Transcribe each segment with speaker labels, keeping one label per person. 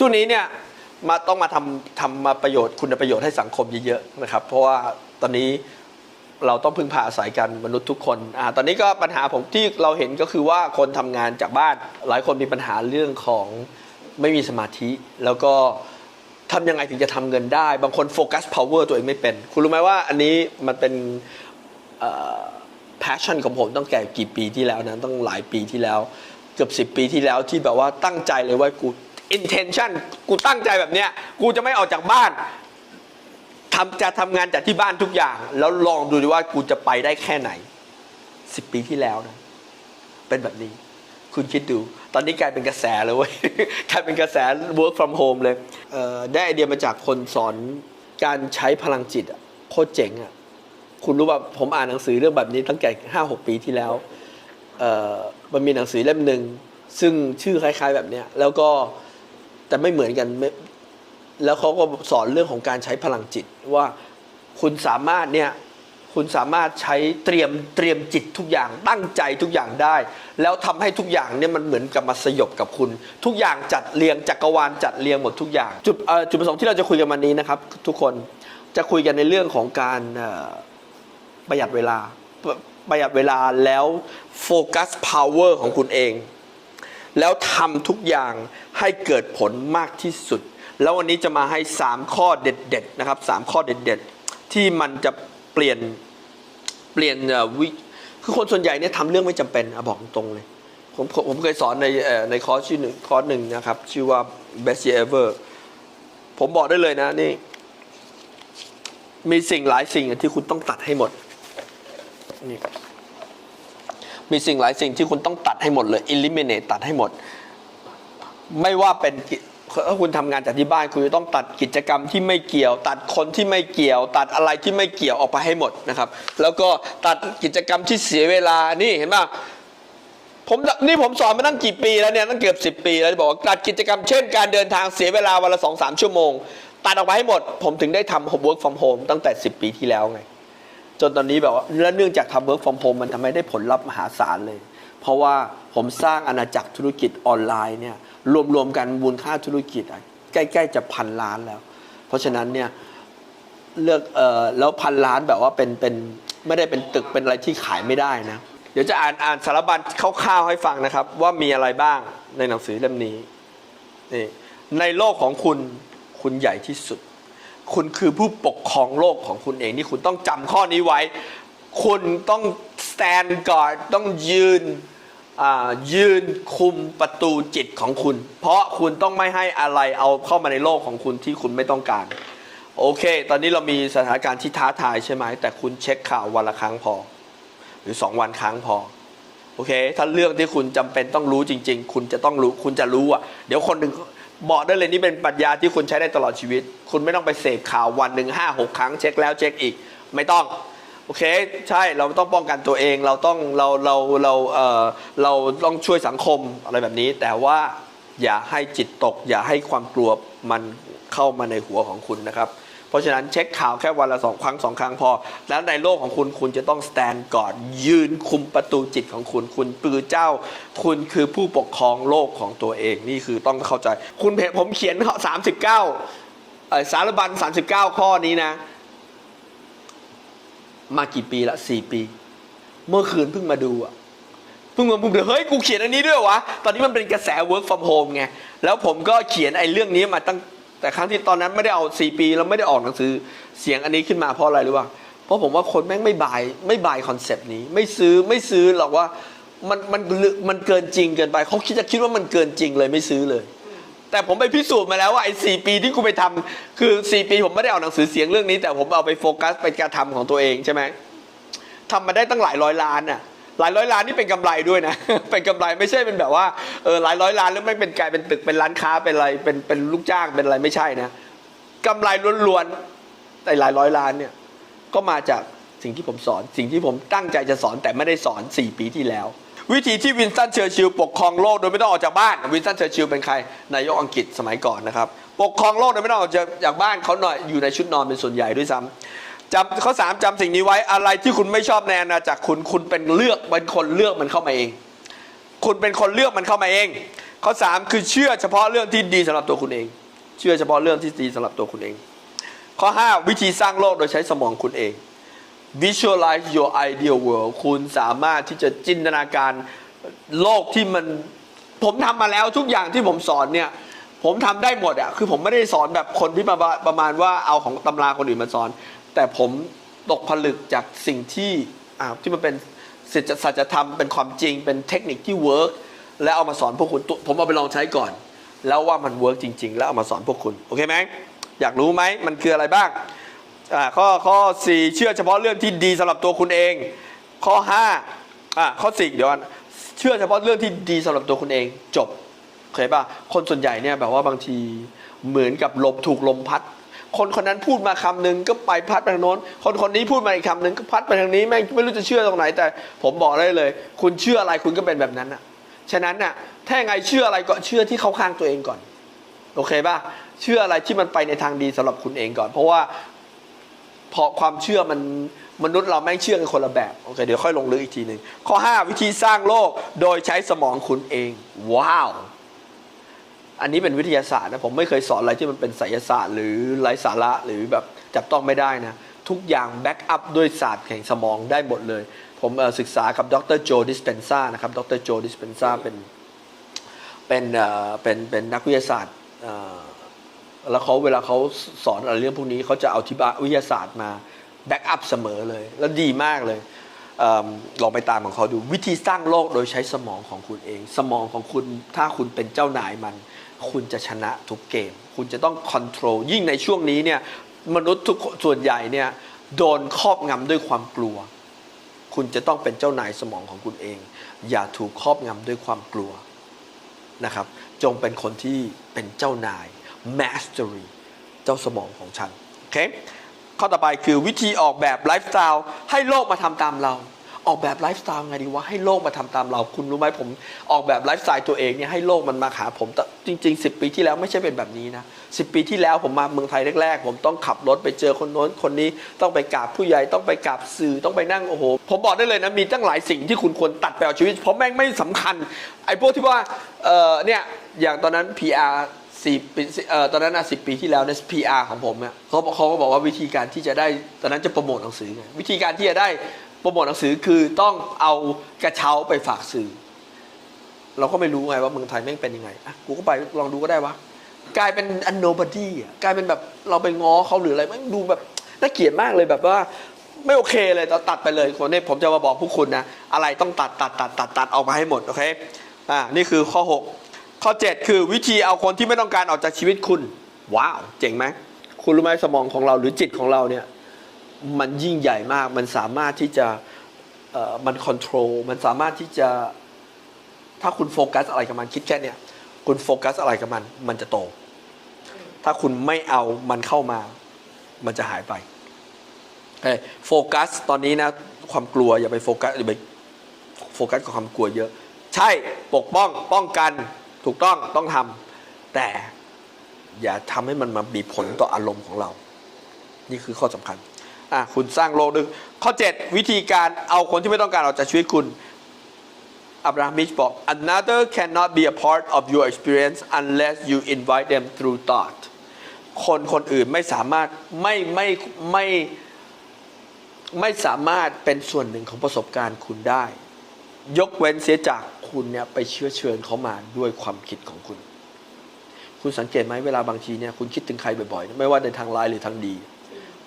Speaker 1: ช่วงนี้เนี่ยมาต้องมาทำทำมาประโยชน์คุณประโยชน์ให้สังคมเยอะๆนะครับ เพราะว่าตอนนี้เราต้องพึ่งพาอาศัยกันมนุษย์ทุกคนอ่าตอนนี้ก็ปัญหาผมที่เราเห็นก็คือว่าคนทำงานจากบ้าน หลายคนมีปัญหาเรื่องของไม่มีสมาธิ แล้วก็ทำยังไงถึงจะทำเงินได้ บางคนโฟกัส power ตัวเองไม่เป็น คุณรู้ไหมว่าอันนี้มันเป็น passion ของผมตั้งแต่กี่ปีที่แล้วนะต้องหลายปีที่แล้ว เกือบ10 ปีที่แล้วที่แบบว่าตั้งใจเลยว่ากู intention กูตั้งใจแบบเนี้ย กูจะไม่ออกจากบ้านทำจะทำงานจากที่บ้านทุกอย่าง แล้วลองดูดิว่ากูจะไปได้แค่ไหน10ปีที่แล้วนะ เป็นแบบนี้ คุณคิดดู ตอนนี้กลายเป็นกระแสเลยเว้ยกลายเป็นกระแส work from home เลยเได้ไอเดียมาจากคนสอนการใช้พลังจิตโคตรเจ๋งอะคุณรู้ป่ะผมอ่านหนังสือเรื่องแบบนี้ตั้งแต่ห้าหกปีที่แล้วมันมีหนังสือเล่มหนึ่งซึ่งชื่อคล้าย ๆ แบบเนี้ยแล้วก็ แต่ไม่เหมือนกันแล้วเขาก็สอนเรื่องของการใช้พลังจิตว่าคุณสามารถเนี่ยคุณสามารถใช้เตรียมเตรียมจิตทุกอย่างตั้งใจทุกอย่างได้ แล้วทำให้ทุกอย่างเนี่ยมันเหมือนกับมาสยบกับคุณ ทุกอย่างจัดเรียงจักรวาลจัดเรียงหมดทุกอย่าง จุดจุดประสงค์ที่เราจะคุยกันวันนี้นะครับ ทุกคนจะคุยกันในเรื่องของการประหยัดเวลาประหยัดเวลาแล้วโฟกัส power ของคุณเอง แล้วทำทุกอย่างให้เกิดผลมากที่สุด แล้ววันนี้จะมาให้ 3 ข้อเด็ดๆนะครับ3ข้อเด็ดๆ ที่มันจะเปลี่ยนเปลี่ยนวิคือคนส่วนใหญ่เนี่ยทำเรื่องไม่จำเป็นอบอกตรงเลยผมผมเคยสอนในในคอร์สชื่อหนึ่งคอร์สหนึ่งนะครับ ชื่อว่า best year ever ผมบอกได้เลยนะนี่ มีสิ่งหลายสิ่งที่คุณต้องตัดให้หมดนี่ มีสิ่งหลายสิ่งที่คุณต้องตัดให้หมดเลย eliminate ตัดให้หมด ไม่ว่าเป็นถ้าคุณทำงานจากที่บ้านคุณจะต้องตัดกิจกรรมที่ไม่เกี่ยว ตัดคนที่ไม่เกี่ยว ตัดอะไรที่ไม่เกี่ยวออกไปให้หมดนะครับ แล้วก็ตัดกิจกรรมที่เสียเวลานี่เห็นป่ะผมนี่ผมสอนมาตั้งกี่ปีแล้วเนี่ยตั้งเกือบสิปีแล้วบอกว่าตัดกิจกรรมเช่นการเดินทางเสียเวลาวันละสองสามชั่วโมง ตัดออกไปให้หมด ผมถึงได้ทำ work from home ตั้งแต่ 10 ปีที่แล้วไง จนตอนนี้แบบว่าแล้วเนื่องจากทำ work from home มันทำให้ได้ผลลัพธ์มหาศาลเลย เพราะว่าผมสร้างอาณาจักรธุรกิจออนไลน์เนี่ยรวมๆกันมูลค่าธุรกิจใกล้ๆจะพันล้านแล้ว เพราะฉะนั้นเนี่ยเลือกเอ่อแล้วพันล้านแบบว่าเป็นเป็นไม่ได้เป็นตึกเป็นอะไรที่ขายไม่ได้นะ เดี๋ยวจะอ่านอ่านสารบัญคร่าวๆให้ฟังนะครับ ว่ามีอะไรบ้างในหนังสือเล่มนี้นี่ในโลกของคุณคุณใหญ่ที่สุด คุณคือผู้ปกครองโลกของคุณเองนี่คุณต้องจำข้อนี้ไว้ คุณต้อง stand guard ต้องยืนยืนคุมประตูจิตของคุณ เพราะคุณต้องไม่ให้อะไรเอาเข้ามาในโลกของคุณที่คุณไม่ต้องการ โอเค ตอนนี้เรามีสถานการณ์ที่ท้าทายใช่ไหม แต่คุณเช็คข่าววันละครั้งพอ หรือสองวันครั้งพอ โอเค ถ้าเรื่องที่คุณจำเป็นต้องรู้จริง ๆ คุณจะต้องรู้ คุณจะรู้อะ เดี๋ยวคนหนึ่ง บอกได้เลยนี่เป็นปรัชญาที่คุณใช้ได้ตลอดชีวิต คุณไม่ต้องไปเสพข่าววันหนึ่งห้าหกครั้งเช็คแล้วเช็คอีก ไม่ต้องโอเคใช่เราต้องป้องกันตัวเองเราต้องเราเราเราเออเราต้องช่วยสังคมอะไรแบบนี้ แต่ว่าอย่าให้จิตตก อย่าให้ความกลัวมันเข้ามาในหัวของคุณนะครับ เพราะฉะนั้นเช็คข่าวแค่วันละสองครั้งสองครั้งพอ แล้วในโลกของคุณคุณจะต้องสแตนก่อนยืนคุมประตูจิตของคุณ คุณปือเจ้า คุณคือผู้ปกครองโลกของตัวเองนี่คือต้องเข้าใจ คุณเพจผมเขียนสามสิบเก้าสารบัญสามสิบเก้าข้อนี้นะ มากี่ปีละสี่ปี เมื่อคืนเพิ่งมาดูอะเพิ่งมาปุ๊บเดี๋ยวเฮ้ย กูเขียนอันนี้ด้วยวะ ตอนนี้มันเป็นกระแส work from home ไง แล้วผมก็เขียนไอ้เรื่องนี้มาตั้ง แต่ครั้งที่ตอนนั้นไม่ได้เอาสี่ปีแล้วไม่ได้ออกหนังสือเสียงอันนี้ขึ้นมาเพราะอะไรรู้ป่ะเพราะผมว่าคนแม่งไม่บายไม่บายคอนเซปต์นี้ ไม่ซื้อไม่ซื้อหรอกว่ามันมันมันเกินจริงเกินไปเขาคิดจะคิดว่ามันเกินจริงเลยไม่ซื้อเลย แต่ผมไปพิสูจน์มาแล้วว่าไอ้สปีที่กูไปทำคือสี่ปีผมไม่ได้เอาหนังสือเสียงเรื่องนี้ แต่ผมเอาไปโฟกัสเป็นการทำของตัวเองใช่ไหมทำมาได้ตั้งหลายร้อยล้านน่ะ หลายร้อยล้านนี่เป็นกำไรด้วยนะ เป็นกำไรไม่ใช่เป็นแบบว่าเออหลายร้อยล้านแล้วไม่เป็นกลายเป็นตึกเป็นร้านค้าเป็นอะไรเป็นเป็นลูกจ้างเป็นอะไรไม่ใช่นะกำไรล้วนๆแต่หลายร้อยล้านเนี่ยก็มาจากสิ่งที่ผมสอน สิ่งที่ผมตั้งใจจะสอนแต่ไม่ได้สอน 4 ปีที่แล้ว วิธีที่วินสตันเชอร์ชิลปกครองโลกโดยไม่ต้องออกจากบ้านวินสตันเชอร์ชิลเป็นใครนายกอังกฤษสมัยก่อนนะครับปกครองโลกโดยไม่ต้องออกจากบ้านเขาหน่อยอยู่ในชุดนอนเป็นส่วนใหญ่ด้วยซ้ำ จำข้อสามจำสิ่งนี้ไว้อะไรที่คุณไม่ชอบในอาณาจักรคุณคุณเป็นเลือกเป็นคนเลือกมันเข้ามาเอง คุณเป็นคนเลือกมันเข้ามาเอง ข้อสามคือเชื่อเฉพาะเรื่องที่ดีสำหรับตัวคุณเอง เชื่อเฉพาะเรื่องที่ดีสำหรับตัวคุณเอง ข้อ 5 วิธีสร้างโลกโดยใช้สมองคุณเอง visualize your ideal world คุณสามารถที่จะจินตนาการโลกที่มัน ผมทำมาแล้วทุกอย่างที่ผมสอนเนี่ยผมทำได้หมดอะคือผมไม่ได้สอนแบบคนที่มาประมาณว่าเอาของตำราคนอื่นมาสอน แต่ผมตกผลึกจากสิ่งที่ที่มันเป็นศิจสัจธรรมเป็นความจริงเป็นเทคนิคที่เวิร์กแล้วเอามาสอนพวกคุณผมเอาไปลองใช้ก่อน แล้วว่ามันเวิร์กจริง ๆ แล้วเอามาสอนพวกคุณโอเคไหมอยากรู้ไหมมันคืออะไรบ้างอ่าข้อข้อสี่เชื่อเฉพาะเรื่องที่ดีสำหรับตัวคุณเอง ข้อห้าอ่าข้อสี่เดี๋ยวก่อนเชื่อเฉพาะเรื่องที่ดีสำหรับตัวคุณเองจบเคยป่ะคนส่วนใหญ่เนี่ยแบบว่าบางทีเหมือนกับลมถูกลมพัด คนคนนั้นพูดมาคำหนึ่งก็ไปพัดไปทางโน้น คนคนนี้พูดมาอีกคำหนึ่งก็พัดไปทางนี้แม่งไม่รู้จะเชื่อตรงไหน แต่ผมบอกได้เลย คุณเชื่ออะไรคุณก็เป็นแบบนั้นอะฉะนั้นน่ะถ้าไงเชื่ออะไรก็เชื่อที่เข้าข้างตัวเองก่อน โอเคป่ะเชื่ออะไรที่มันไปในทางดีสำหรับคุณเองก่อน เพราะว่าพราะความเชื่อมันมนุษย์เราแม่งเชื่อกันคนละแบบโอเคเดี๋ยวค่อยลงลึกอีกทีหนึ่งข้อ 5 วิธีสร้างโลกโดยใช้สมองคุณเอง ว้าว อันนี้เป็นวิทยาศาสตร์นะผมไม่เคยสอนอะไรที่มันเป็นไสยศาสตร์ หรือไร้สาระหรือแบบจับต้องไม่ได้นะ ทุกอย่างแบ็กอัพด้วยศาสตร์แห่งสมองได้หมดเลย ผมศึกษากับดรโจดิสเพนซ่านะครับดรโจดิสเพนซ่าเป็นเป็นเป็นเป็นนักวิทยาศาสตร์แล้วเขาเวลาเขาสอนอะไรเรื่องพวกนี้เขาจะเอาที่วิทยาศาสตร์มาแบ็กอัพเสมอเลย แล้วดีมากเลยเอมลองไปตามของเขาดูวิธีสร้างโลกโดยใช้สมองของคุณเอง สมองของคุณถ้าคุณเป็นเจ้านายมัน คุณจะชนะทุกเกม คุณจะต้องค o n t r o l ยิ่งในช่วงนี้เนี่ยมนุษย์ทุกส่วนใหญ่เนี่ยโดนครอบงำด้วยความกลัว คุณจะต้องเป็นเจ้านายสมองของคุณเอง อย่าถูกครอบงำด้วยความกลัวนะครับ จงเป็นคนที่เป็นเจ้านาย mastery เจ้าสมองของฉันโอเคข้อต่อไปคือวิธีออกแบบไลฟ์สไตล์ให้โลกมาทำตามเรา ออกแบบไลฟ์สไตล์ไงดีว่าให้โลกมาทำตามเรา คุณรู้ไหมผมออกแบบไลฟ์สไตล์ตัวเองเนี่ยให้โลกมันมาหาผมแต่จริง ๆ 10 ปีที่แล้วไม่ใช่เป็นแบบนี้นะสิปีที่แล้วผมมาเมืองไทยแรกๆ ผมต้องขับรถไปเจอคนโน้นคนนี้ต้องไปกราบผู้ใหญ่ต้องไปกราบสื่อต้องไปนั่งโอ้โหผมบอกได้เลยนะมีตั้งหลายสิ่งที่คุณควรตัดไปเอาชีวิต เพราะแม่งไม่สำคัญ ไอ้พวกที่ว่าเออเนี่ยอย่างตอนนั้น PR สี่ปีเอ่อตอนนั้นนะสิปีที่แล้วใน PR ของผมเนี่ยเขาเขาก็บอกว่าวิธีการที่จะได้ตอนนั้นจะโปรโมทหนังสือไงวิธีการที่จะได้ โปรโมทหนังสือคือต้องเอากระเช้าไปฝากสื่อ เราก็ไม่รู้ไงว่าเมืองไทยแม่งเป็นยังไงอะกูก็ไปลองดูก็ได้วะกลายเป็นอันโนบดี้อะกลายเป็นแบบเราไปง้อเขาหรืออะไรแม่งดูแบบน่าเกลียดมากเลยแบบว่าไม่โอเคเลยตัดตัดไปเลยคนนี้ผมจะมาบอกพวกคุณนะ อะไรต้องตัดตัดตัดตัดตัดออกมาให้หมด โอเคอ่านี่คือข้อ 6 ข้อ 7 คือวิธีเอาคนที่ไม่ต้องการออกจากชีวิตคุณ ว้าว เจ๋งไหมคุณรู้ไหมสมองของเราหรือจิตของเราเนี่ย มันยิ่งใหญ่มาก มันสามารถที่จะมันคอนโทรล มันสามารถที่จะ ถ้าคุณโฟกัสอะไรกับมันคิดแค่เนี้ยคุณโฟกัสอะไรกับมัน มันจะโต ถ้าคุณไม่เอามันเข้ามา มันจะหายไปโฟกัสตอนนี้นะ ความกลัวอย่าไปโฟกัสอย่าไปโฟกัสกับความกลัวเยอะ ใช่ปกป้องป้องกันถูกต้องต้องทำแต่อย่าทำให้มันมามีผลต่ออารมณ์ของเรา นี่คือข้อสำคัญ อะคุณสร้างโลกด้วยข้อ 7 วิธีการเอาคนที่ไม่ต้องการออกจากชีวิตคุณอับราฮัมมิชบอก another cannot be a part of your experience unless you invite them through thought คนคนอื่นไม่สามารถไม่ไม่ไม่ไม่สามารถเป็นส่วนหนึ่งของประสบการณ์คุณได้ ยกเว้นเสียจากคุณเนี่ยไปเชื้อเชิญเขามาด้วยความคิดของคุณ คุณสังเกตไหมเวลาบางทีเนี่ยคุณคิดถึงใครบ่อยๆ ไม่ว่าในทางร้ายหรือทางดี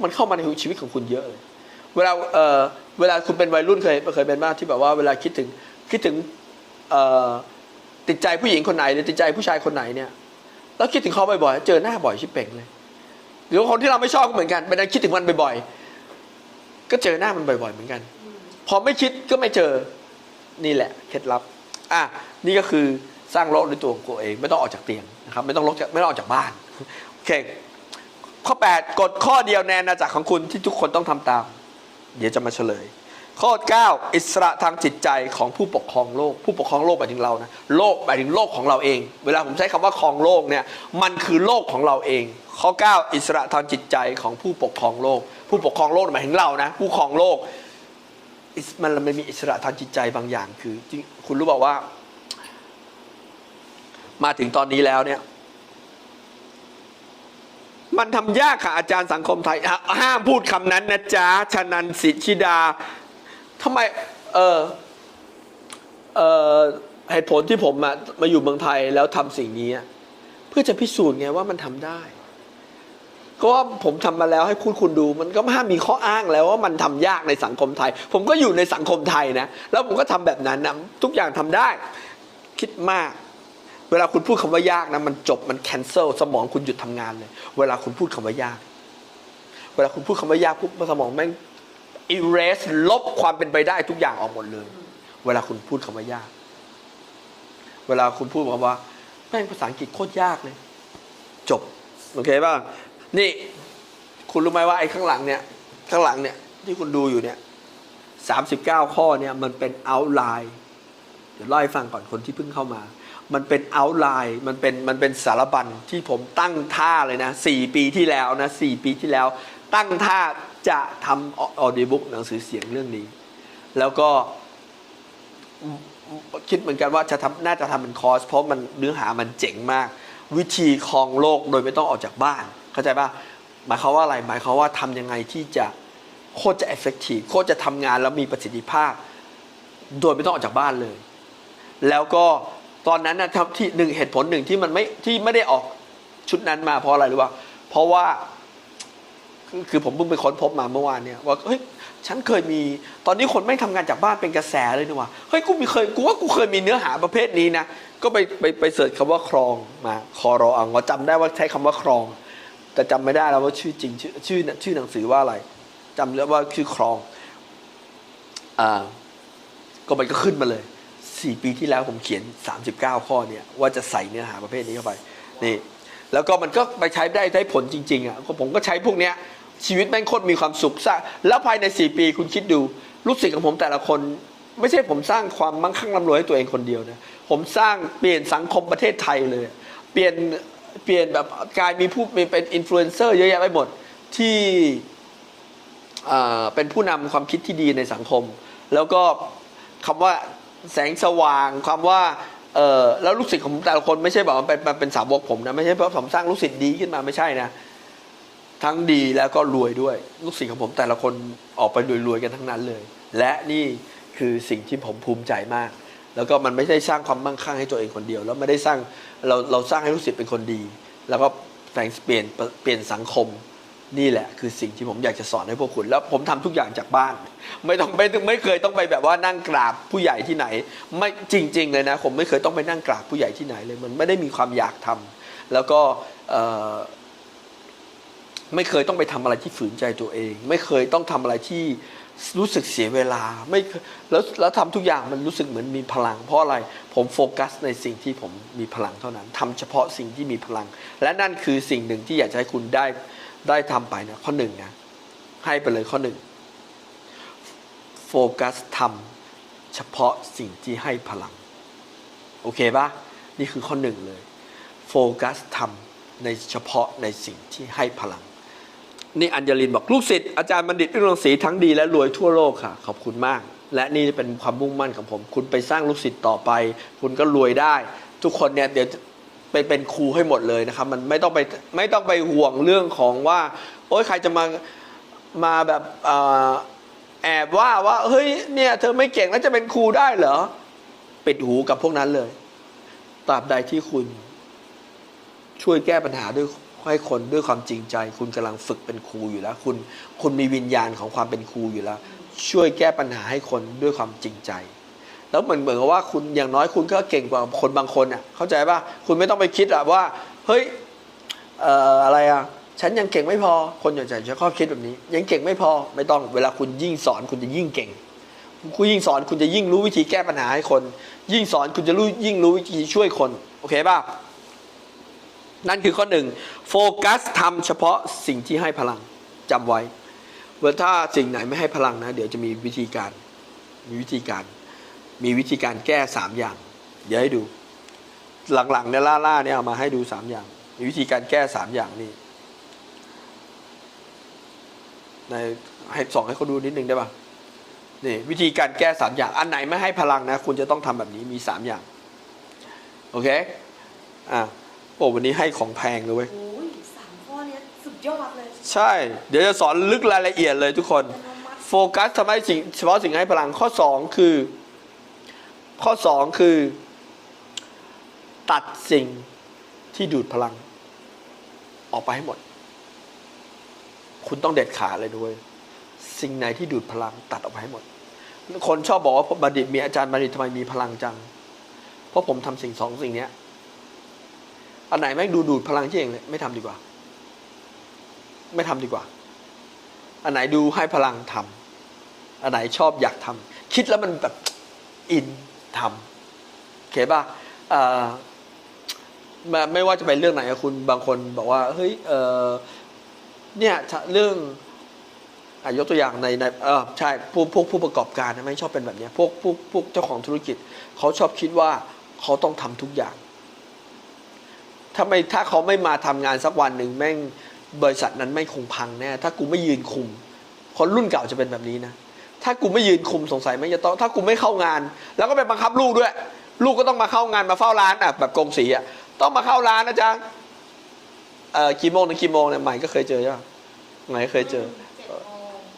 Speaker 1: มันเข้ามาในชีวิตของคุณเยอะเลย เวลาเออเวลาคุณเป็นวัยรุ่นเคยเคยเป็นมากที่แบบว่าเวลาคิดถึงคิดถึงเออติดใจผู้หญิงคนไหนหรือติดใจผู้ชายคนไหนเนี่ยแล้วคิดถึงเขาบ่อยๆเจอหน้าบ่อยชิบเป่งเลย หรือว่าคนที่เราไม่ชอบก็เหมือนกันเป็นการคิดถึงมันบ่อยๆก็เจอหน้ามันบ่อย ๆ เหมือนกัน พอไม่คิดก็ไม่เจอนี่แหละเคล็ดลับอะนี่ก็คือสร้างโลกด้วยตัวของตัวเอง ไม่ต้องออกจากเตียงนะครับ ไม่ต้องลกจากไม่ต้องออกจากบ้านโอเค ข้อ 8กฎข้อเดียวในอาณาจักรของคุณที่ทุกคนต้องทำตาม เดี๋ยวจะมาเฉลย ข้อ 9 อิสระทางจิตใจของผู้ปกครองโลก ผู้ปกครองโลกหมายถึงเรานะโลกหมายถึงโลกของเราเอง เวลาผมใช้คำว่าครองโลกเนี่ยมันคือโลกของเราเอง ข้อ 9 อิสระทางจิตใจของผู้ปกครองโลก ผู้ปกครองโลกหมายถึงเรานะผู้ครองโลกมันมันมีอิสระทางจิตใจบางอย่าง คือคุณรู้เปล่าว่า มาถึงตอนนี้แล้วเนี่ย มันทำยากค่ะอาจารย์สังคมไทย ห้ามพูดคำนั้นนะจ๊ะชนันสิทธิดาทำไม เออเออเหตุผลที่ผมมามาอยู่เมืองไทยแล้วทำสิ่งนี้ เพื่อจะพิสูจน์ไงว่ามันทำได้ ก็ว่าผมทำมาแล้วให้คุณคุณดู มันก็ห้ามมีข้ออ้างแล้วว่ามันทำยากในสังคมไทย ผมก็อยู่ในสังคมไทยนะ แล้วผมก็ทำแบบนั้นนะทุกอย่างทำได้ คิดมาก เวลาคุณพูดคำว่ายากนะมันจบมันแคนเซิลสมองคุณหยุดทำงานเลย เวลาคุณพูดคำว่ายาก เวลาคุณพูดคำว่ายากปุ๊บสมองแม่ง erase ลบความเป็นไปได้ทุกอย่างออกหมดเลย เวลาคุณพูดคำว่ายาก เวลาคุณพูดคำว่าแม่งภาษาอังกฤษโคตรยากเลย จบโอเคป่ะนี่ คุณรู้ไหมว่าไอ้ข้างหลังเนี่ย ข้างหลังเนี่ย ที่คุณดูอยู่เนี่ยสามสิบเก้าข้อเนี่ยมันเป็น outline เดี๋ยวเล่าให้ฟังก่อนคนที่เพิ่งเข้ามา มันเป็น outline มันเป็นมันเป็นสารบัญที่ผมตั้งท่าเลยนะสี่ปีที่แล้วนะสี่ปีที่แล้ว ตั้งท่าจะทำออดิบุ๊กหนังสือเสียงเรื่องนี้ แล้วก็คิดเหมือนกันว่าจะทำน่าจะทำเป็นคอร์สเพราะมันเนื้อหามันเจ๋งมาก วิธีครองโลกโดยไม่ต้องออกจากบ้าน เข้าใจป่ะหมายความว่าอะไรหมายความว่าทำยังไงที่จะโคตรจะ effective โคตรจะทำงานแล้วมีประสิทธิภาพ โดยไม่ต้องออกจากบ้านเลย แล้วก็ ตอนนั้นนะครับที่หนึ่งเหตุผลหนึ่งที่มันไม่ที่ไม่ได้ออกชุดนั้นมาเพราะอะไรหรือว่าเพราะว่าคือผมเพิ่งไปค้นพบมาเมื่อวานเนี่ยว่าเฮ้ยฉันเคยมีตอนนี้คนไม่ทำงานจากบ้านเป็นกระแสเลยนี่ว่าเฮ้ยกูมีเคยกูว่ากูเคยมีเนื้อหาประเภทนี้นะก็ไปไปไปเสิร์ชคำว่าครองมาคอรออังก็จำได้ว่าใช้คำว่าครอง แต่จำไม่ได้แล้วว่าชื่อจริงชื่อชื่อชื่อหนังสือว่าอะไรจำแล้วว่าชื่อครองอ่าก็มันก็ขึ้นมาเลย สี่ปีที่แล้วผมเขียน 39 ข้อเนี่ยว่าจะใส่เนื้อหาประเภทนี้เข้าไปนี่แล้วก็มันก็ไปใช้ได้ได้ผลจริงๆอะก็ผมก็ใช้พวกเนี้ยชีวิตแม่งโคตรมีความสุขสร้างแล้วภายใน 4 ปีคุณคิดดูลูกศิษย์ของผมแต่ละคน ไม่ใช่ผมสร้างความมั่งคั่งร่ำรวยให้ตัวเองคนเดียวนะผมสร้างเปลี่ยนสังคมประเทศไทยเลย เปลี่ยนเปลี่ยนแบบกลายมีผู้เป็นอินฟลูเอนเซอร์เยอะแยะไปหมดที่อ่าเป็นผู้นำความคิดที่ดีในสังคม แล้วก็คำว่า แสงสว่างคำว่าเออแล้วลูกศิษย์ของผมแต่ละคนไม่ใช่แบบว่าเป็นเป็นสาวกผมนะไม่ใช่เพราะผมสร้างลูกศิษย์ดีขึ้นมาไม่ใช่นะทั้งดีแล้วก็รวยด้วย ลูกศิษย์ของผมแต่ละคนออกไปรวยๆกันทั้งนั้นเลย และนี่คือสิ่งที่ผมภูมิใจมาก แล้วก็มันไม่ได้สร้างความมั่งคั่งให้ตัวเองคนเดียว แล้วไม่ได้สร้างเราเราสร้างให้ลูกศิษย์เป็นคนดี แล้วก็แปลงเปลี่ยนเปลี่ยนสังคม นี่แหละคือสิ่งที่ผมอยากจะสอนให้พวกคุณ แล้วผมทำทุกอย่างจากบ้าน ไม่ต้องไม่ไม่เคยต้องไปแบบว่านั่งกราบผู้ใหญ่ที่ไหน ไม่จริง ๆ เลยนะ ผมไม่เคยต้องไปนั่งกราบผู้ใหญ่ที่ไหนเลย มันไม่ได้มีความอยากทำแล้วก็ไม่เคยต้องไปทำอะไรที่ฝืนใจตัวเอง ไม่เคยต้องทำอะไรที่รู้สึกเสียเวลาไม่แล้วแล้วทำทุกอย่างมันรู้สึกเหมือนมีพลัง เพราะอะไรผมโฟกัสในสิ่งที่ผมมีพลังเท่านั้นทำเฉพาะสิ่งที่มีพลัง และนั่นคือสิ่งหนึ่งที่อยากจะให้คุณได้ ได้ทำไปนะข้อหนึ่งนะให้ไปเลยข้อหนึ่งโฟกัสทำเฉพาะสิ่งที่ให้พลัง โอเคปะนี่คือข้อหนึ่งเลยโฟกัสทำในเฉพาะในสิ่งที่ให้พลัง นี่อัญญลินบอกลูกศิษย์อาจารย์บัณฑิตอึ้งรังสีทั้งดีและรวยทั่วโลกค่ะ ขอบคุณมาก และนี่เป็นความมุ่งมั่นของผม คุณไปสร้างลูกศิษย์ต่อไป คุณก็รวยได้ ทุกคนเนี่ยเดี๋ยว ไปเป็นครูให้หมดเลยนะครับ มันไม่ต้องไปไม่ต้องไปห่วงเรื่องของว่า โอ๊ยใครจะมามาแบบอแอบว่าว่าเฮ้ยเนี่ยเธอไม่เก่งแล้วจะเป็นครูได้เหรอปิดหูกับพวกนั้นเลยตราบใดที่คุณ ช่วยแก้ปัญหาด้วยให้คนด้วยความจริงใจ คุณกำลังฝึกเป็นครูอยู่แล้ว คุณคุณมีวิญญาณของความเป็นครูอยู่แล้ว ช่วยแก้ปัญหาให้คนด้วยความจริงใจ แล้วเหมือนเหมือนกับว่าคุณอย่างน้อยคุณก็เก่งกว่าคนบางคนอะเข้าใจป่ะคุณไม่ต้องไปคิดอะว่าเฮ้ยเอ่ออะไรอะฉันยังเก่งไม่พอคนอย่างใจจะข้อคิดแบบนี้ ยังเก่งไม่พอไม่ต้องเวลาคุณยิ่งสอนคุณจะยิ่งเก่งคุณยิ่งสอนคุณจะยิ่งรู้วิธีแก้ปัญหาให้คน ยิ่งสอนคุณจะรู้ยิ่งรู้วิธีช่วยคน โอเคป่ะนั่นคือข้อหนึ่งโฟกัสทำเฉพาะสิ่งที่ให้พลังจำไว้เว่าถ้าสิ่งไหนไม่ให้พลังนะ เดี๋ยวจะมีวิธีการมีวิธีการ มีวิธีการแก้สามอย่าง เดี๋ยวให้ดู หลังๆเนี่ยล่าล่าๆเนี่ยเอามาให้ดูสามอย่าง มีวิธีการแก้สามอย่างนี่ในให้สองให้เขาดูนิดนึงได้ปะนี่วิธีการแก้สามอย่าง อันไหนไม่ให้พลังนะ คุณจะต้องทำแบบนี้มีสามอย่าง โอเค อะโอ้วันนี้ให้ของแพงเลยเว้ย
Speaker 2: โอ้ยสามข้อเนี้ยสุดยอดเลย
Speaker 1: ใช่ เดี๋ยวจะสอนลึกรายละเอียดเลยทุกคน
Speaker 2: อัตโนมัติ
Speaker 1: โฟกัสทำให้สิ่งเฉพาะสิ่งให้พลังข้อ 2 คือ ข้อ 2 คือ ตัดสิ่งที่ดูดพลัง ออกไปให้หมด คุณต้องเด็ดขาดเลยด้วย สิ่งไหนที่ดูดพลัง ตัดออกไปให้หมด คนชอบบอกว่าบัณฑิตมีอาจารย์บัณฑิตทำไมมีพลังจัง เพราะผมทำสิ่งสองสิ่งเนี้ยอันไหนแม่งดูดูดพลังที่เองเลยไม่ทำดีกว่า ไม่ทำดีกว่า อันไหนดูให้พลังทำอันไหนชอบอยากทำคิดแล้วมันแบบอิน ทำเคป่ะเอ่อไม่ไม่ว่าจะเป็นเรื่องไหนอะคุณบางคนบอกว่าเฮ้ยเนี่ยเรื่องอายกตัวอย่างในในเออใช่พวกพวกผู้ประกอบการไม่ชอบเป็นแบบนี้พวกพวกพวกเจ้าของธุรกิจเขาชอบคิดว่าเขาต้องทำทุกอย่าง ถ้าไม่ถ้าเขาไม่มาทำงานสักวันหนึ่งแม่งบริษัทนั้นไม่คงพังแน่ถ้ากูไม่ยืนคุมคนรุ่นเก่าจะเป็นแบบนี้นะ ถ้ากูไม่ยืนคุมสงสัยไม่จะต้องถ้ากูไม่เข้างาน แล้วก็ไปบังคับลูกด้วย ลูกก็ต้องมาเข้างานมาเฝ้าร้านอะแบบกงสีอะต้องมาเข้าร้านนะจ๊ะเอ่อกี่โมงถึงกี่โมงเนี่ยใหม่ก็เคยเจอใช่ไหมใหม่ก็เคยเจอ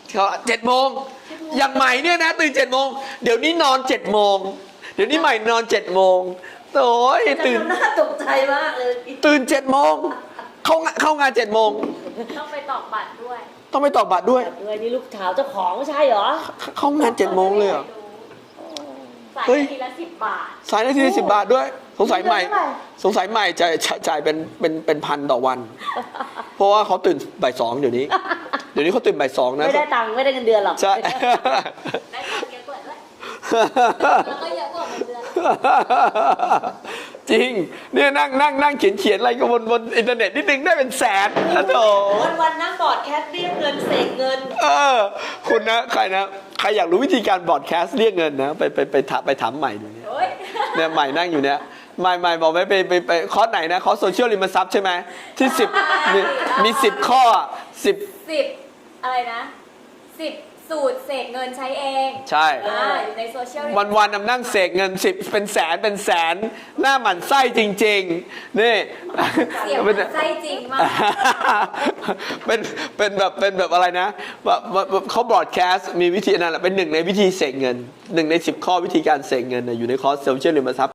Speaker 1: เขาเจ็ดโมงอย่างใหม่เนี่ยนะตื่นเจ็ดโมงเดี๋ยวนี้นอนเจ็ดโมงเดี๋ยวนี้ใหม่นอนเจ็ดโมงโอ้ย
Speaker 2: แต่
Speaker 1: ตื่น
Speaker 2: มันน่าตกใจมากเลย
Speaker 1: ตื่นเจ็ดโมงเข้างานเข้างานเจ็ดโมง
Speaker 3: ต้องไปตอกบัตรด้วย
Speaker 1: ต้องไปตอกบัตรด้วย
Speaker 2: ด้วยนี่ลูกสาวเจ้าของใช่เหรอ
Speaker 1: เข้างานเจ็ดโมงเลยเหรอ
Speaker 3: สาย
Speaker 1: เฮ้ย
Speaker 3: ทีละสิบบาท
Speaker 1: สายนาทีละสิบบาทด้วย สงสัยใหม่
Speaker 2: เท่าไหร่
Speaker 1: สงสัยใหม่จะจะจ่ายเป็นเป็นเป็นพันต่อวัน เพราะว่าเขาตื่นบ่ายสองเดี๋ยวนี้ เดี๋ยวนี้เขาตื่นบ่ายสองนะ
Speaker 2: ไม่ได้ตังค์ไม่ได้เงินเดือนหรอก
Speaker 1: ใช่
Speaker 3: ได้ตังค์เยอะกว่าด้วยแล้วก็เยอะกว่าเงินเดือน
Speaker 1: จริงเนี่ยนั่งนั่งนั่งเขียนเขียนอะไรก็บนบนอินเทอร์เน็ตนิดนึงได้เป็นแสนนะโถ
Speaker 2: วันวันๆนั่งบอร์ดแคสเรียกเงินเสกเงิน
Speaker 1: เออ คุณนะใครนะใครอยากรู้วิธีการบอร์ดแคสต์เรียกเงินนะ ไปไปไปถามไปถามใหม่ดูเนี่ย
Speaker 3: โอ้ย
Speaker 1: เนี่ยใหม่นั่งอยู่เนี่ยใหม่ใหม่บอกไว้ไปไปไปคอร์สไหนนะคอร์สโซเชียลริมทรัพย์ใช่ไหมที่สิบมีมีสิบข้อสิบ
Speaker 3: สิบอะไรนะสิบ สูตรเสกเงินใช้เอง
Speaker 1: ใช่
Speaker 3: อ่าอยู่ในโซเชียล
Speaker 1: วันวันๆนำนั่งเสกเงินสิบเป็นแสนเป็นแสน หน้าหมันไส้จริง ๆ นี่
Speaker 3: เสียง
Speaker 1: เป็น
Speaker 3: มันไส้จริงมาก
Speaker 1: เป็นเป็นแบบเป็นแบบอะไรนะแบบแบบเขาบอร์ดแคสต์มีวิธีนั่นแหละเป็นหนึ่งในวิธีเสกเงินหนึ่งในสิบข้อวิธีการเสกเงินน่ะอยู่ในคอร์สโซเชียลริมทรัพย์